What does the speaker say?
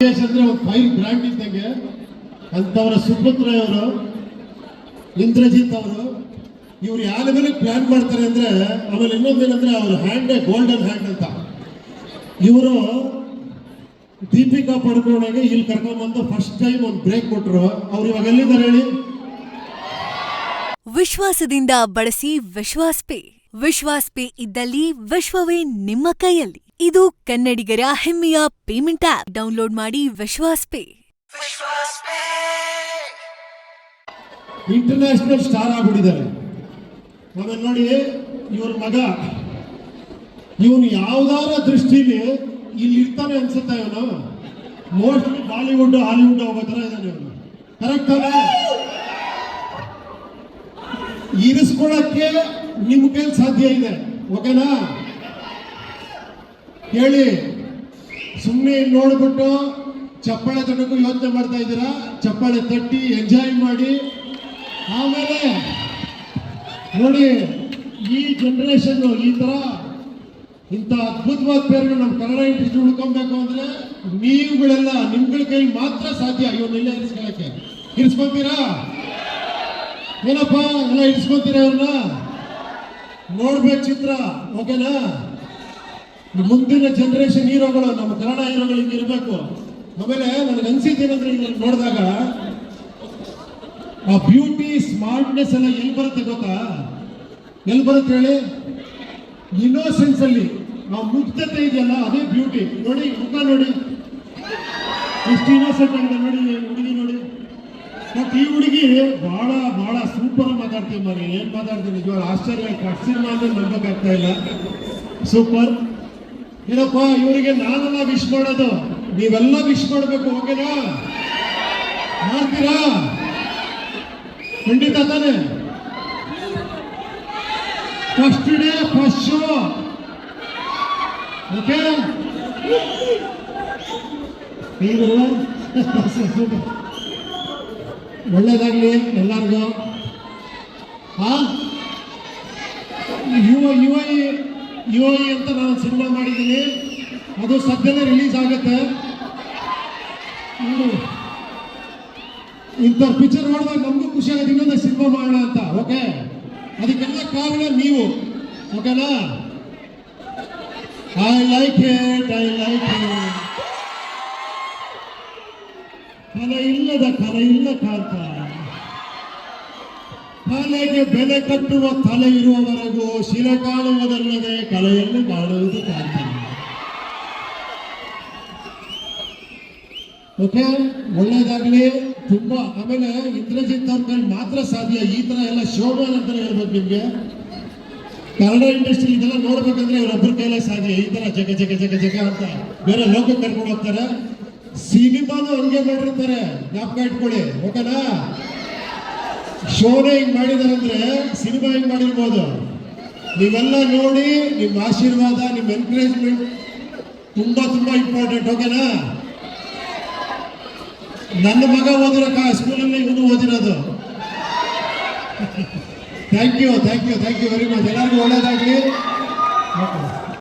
ಅಂದ್ರೆ ಒಂದು ಇದ್ದಂಗೆ ಅಂತವರ ಅವರು, ಇಂದ್ರಜಿತ್ ಅವರು, ಇವ್ರು ಯಾರ ಮೇಲೆ ಪ್ಲಾನ್ ಮಾಡ್ತಾರೆ ಅಂದ್ರೆ ಆಮೇಲೆ ಇನ್ನೊಂದೇನಂದ್ರೆ ಅವ್ರ ಹ್ಯಾಂಡ್ ಗೋಲ್ಡನ್ ಹ್ಯಾಂಡ್ ಅಂತ. ಇವರು ದೀಪಿಕಾ ಪಡ್ಕೊಂಡಾಗ ಇಲ್ಲಿ ಕರ್ಕೊಂಡ್ಬಂದು ಫಸ್ಟ್ ಟೈಮ್ ಒಂದು ಬ್ರೇಕ್ ಕೊಟ್ಟರು ಅವ್ರು ಇವಾಗ ಎಲ್ಲಿದ್ದಾರೆ ಹೇಳಿ? ವಿಶ್ವಾಸದಿಂದ ಬಳಸಿ ವಿಶ್ವಾಸ್ ಪೇ. ವಿಶ್ವಾಸ್ ಇದ್ದಲ್ಲಿ ವಿಶ್ವವೇ ನಿಮ್ಮ ಕೈಯಲ್ಲಿ. ಇದು ಕನ್ನಡಿಗರ ಹೆಮ್ಮೆಯ ಪೇಮೆಂಟ್ ಆಪ್ ಡೌನ್ಲೋಡ್ ಮಾಡಿ ವಿಶ್ವಾಸ್ ಪೇ. ಇಂಟರ್ನ್ಯಾಷನಲ್ ಸ್ಟಾರ್ ಆಗ್ಬಿಟ್ಟಿದ್ದಾರೆ. ಆಮೇಲೆ ನೋಡಿ ಇವ್ರ ಮಗ. ಇವನು ಯಾವ್ದಾರ ದೃಷ್ಟಿಲಿ ಇಲ್ಲಿ ಇರ್ತಾನೆ ಅನ್ಸುತ್ತೆ ಇವನು? ಮೋಸ್ಟ್ಲಿ ಬಾಲಿವುಡ್ ಹಾಲಿವುಡ್ ಹೋಗೋ ಥರ ಇದ್ದಾನೆ ಇವನು. ಕರೆಕ್ಟ್ ಅಲ್ಲ? ಇರಿಸ್ಕೊಳಕ್ಕೆ ನಿಮ್ಮ ಕೈಲಿ ಸಾಧ್ಯ ಇದೆ? ಓಕೆನಾ ಕೇಳಿ ಸುಮ್ಮನೆ ನೋಡ್ಬಿಟ್ಟು ಚಪ್ಪಾಳೆ ತಡಕ್ಕೂ ಯೋಚನೆ ಮಾಡ್ತಾ ಇದ್ದೀರಾ? ಚಪ್ಪಾಳೆ ತಟ್ಟಿ ಎಂಜಾಯ್ ಮಾಡಿ. ಆಮೇಲೆ ನೋಡಿ, ಈ ಜನರೇಷನ್ ಈ ತರ ಇಂಥ ಅದ್ಭುತವಾದ ಪೇರುಗಳು ನಮ್ಮ ಕನ್ನಡ ಇಂಡಸ್ಟ್ರಿ ಉಳ್ಕೊಬೇಕು ಅಂದ್ರೆ ನೀವುಗಳೆಲ್ಲ ನಿಮ್ಗಳ ಕೈ ಮಾತ್ರ ಸಾಧ್ಯ. ಇವನ್ನೆಲ್ಲ ಇರಿಸ್ಕೊಳಕ್ಕೆ ಇರಿಸ್ಕೊತೀರಾ? ಏನಪ್ಪ, ಎಲ್ಲ ಇರಿಸ್ಕೊತೀರಾ ಅವ್ರನ್ನ ನೋಡ್ಬೇಕು ಚಿತ್ರ, ಓಕೆನಾ? ಮುಂದಿನ ಜನರೇಷನ್ ಹೀರೋಗಳು, ನಮ್ಮ ಕನ್ನಡ ಹೀರೋಗಳು ಇರಬೇಕು. ಆಮೇಲೆ ನನಗೆ ಅನ್ಸಿದ್ದೇನೆಂದ್ರೆ ಇಲ್ಲಿ ನೋಡಿದಾಗ, ಆ ಬ್ಯೂಟಿ ಸ್ಮಾರ್ಟ್ನೆಸ್ ಎಲ್ಲ ಎಲ್ಲಿ ಬರುತ್ತೆ ಗೊತ್ತಾ? ಎಲ್ಲಿ ಬರುತ್ತೆ ಹೇಳಿ? ಇನ್ನೋಸೆನ್ಸ್ ಅಲ್ಲಿ. ಆ ಮುಗ್ಧತೆ ಇದೆಯಲ್ಲ, ಅದೇ ಬ್ಯೂಟಿ ನೋಡಿ, ಮುಖ ನೋಡಿ. ಎಷ್ಟು ಇನ್ನೋಸೆಂಟ್ ಆಗಿದೆ ನೋಡಿ ಹುಡುಗಿ ನೋಡಿ. ಮತ್ತೆ ಈ ಹುಡುಗಿ ಬಹಳ ಬಹಳ ಸೂಪರ್ ಮಾತಾಡ್ತೀವಿ ಮರಿ ಏನ್ ಮಾತಾಡ್ತೀನಿ ನಿಜವಾಗ ಆಶ್ಚರ್ಯ. ಸಿನಿಮಾ ಅಂದ್ರೆ ನಂಬಕ್ಕಾಗ್ತಾ ಇಲ್ಲ. ಸೂಪರ್ ಏನಪ್ಪ ಇವರಿಗೆ ನಾನೆಲ್ಲ ವಿಶ್ ಮಾಡೋದು. ನೀವೆಲ್ಲ ವಿಶ್ ಮಾಡಬೇಕು ಓಕೆನಾ ಮಾಡ್ತೀರಾ? ಖಂಡಿತ ತಾನೆ. First day first show okay ಒಳ್ಳೇದಾಗ್ಲಿ ಎಲ್ಲಾರ್ಗು. ಹಾ ಯುವ ಯುವ ಯುವ ಅಂತ ನಾನು ಸಿನಿಮಾ ಮಾಡಿದ್ದೀನಿ. ಅದು ಸದ್ಯದಲ್ಲೇ ರಿಲೀಸ್ ಆಗುತ್ತೆ. ಇಂಥ ಪಿಕ್ಚರ್ ನೋಡಿದಾಗ ನಮಗೂ ಖುಷಿ ಆಗುತ್ತೆ ಇನ್ನೊಂದು ಸಿನಿಮಾ ಮಾಡೋಣ ಅಂತ ಓಕೆ ಅದಕ್ಕೆಲ್ಲ ಕಾರಣ ನೀವು ಓಕೆನಾ I like it I like it ಕಲೆ ಇಲ್ಲದ ಕಲೆ ಇಲ್ಲ ಕಾಂತ. ಕಲೆಗೆ ಬೆಲೆ ಕಟ್ಟುವ ತಲೆ ಇರುವವರೆಗೂ ಶಿಲೆ ಕಾಣುವುದಲ್ಲದೆ ಕಲೆಯನ್ನು ಕಾಣುವುದು ಕಾಂತ ಓಕೆ, ಒಳ್ಳೇದಾಗ್ಲಿ. ತುಂಬಾ, ಆಮೇಲೆ ಇಂದ್ರಜಿತ್ ಅವ್ರ ಮಾತ್ರ ಸಾಧ್ಯ. ಈ ತರ ಎಲ್ಲ ಶೋಭಾನ್ ಅಂತ ಹೇಳ್ಬೇಕು ನಿಮ್ಗೆ. ಕನ್ನಡ ಇಂಡಸ್ಟ್ರಿ ಇದೆಲ್ಲ ನೋಡ್ಬೇಕಂದ್ರೆ ಇವರೊಬ್ಬರ ಕೈಲೇ ಸಾಧ್ಯ. ಈ ತರ ಜಗ ಜಗ ಜಗ ಜಗ ಅಂತ ಬೇರೆ ಲೋಕ ಕರ್ಕೊಂಡು ಹೋಗ್ತಾರೆ. ಸಿನಿಮಾನು ಹಂಗೆ ಮಾಡಿರ್ತಾರೆ. ಜ್ಞಾಪಕ ಇಟ್ಕೊಳ್ಳಿ. ಓಕೆನಾ? ಶೋನೇ ಹಿಂಗ್ ಮಾಡಿದಾರಂದ್ರೆ ಸಿನಿಮಾ ಹಿಂಗ್ ಮಾಡಿರ್ಬೋದು. ನೀವೆಲ್ಲ ನೋಡಿ, ನಿಮ್ಮ ಆಶೀರ್ವಾದ, ನಿಮ್ಮ ಎನ್ಕರೇಜ್ಮೆಂಟ್ ತುಂಬಾ ತುಂಬಾ ಇಂಪಾರ್ಟೆಂಟ್ ಓಕೆನಾ ನನ್ನ ಮಗ ಓದಿರಕ್ಕ ಸ್ಕೂಲಲ್ಲಿ ಇವನು ಓದಿರೋದು. Thank you thank you thank you very much ಎಲ್ಲರಿಗೂ ಒಳ್ಳೇದಾಗಲಿ.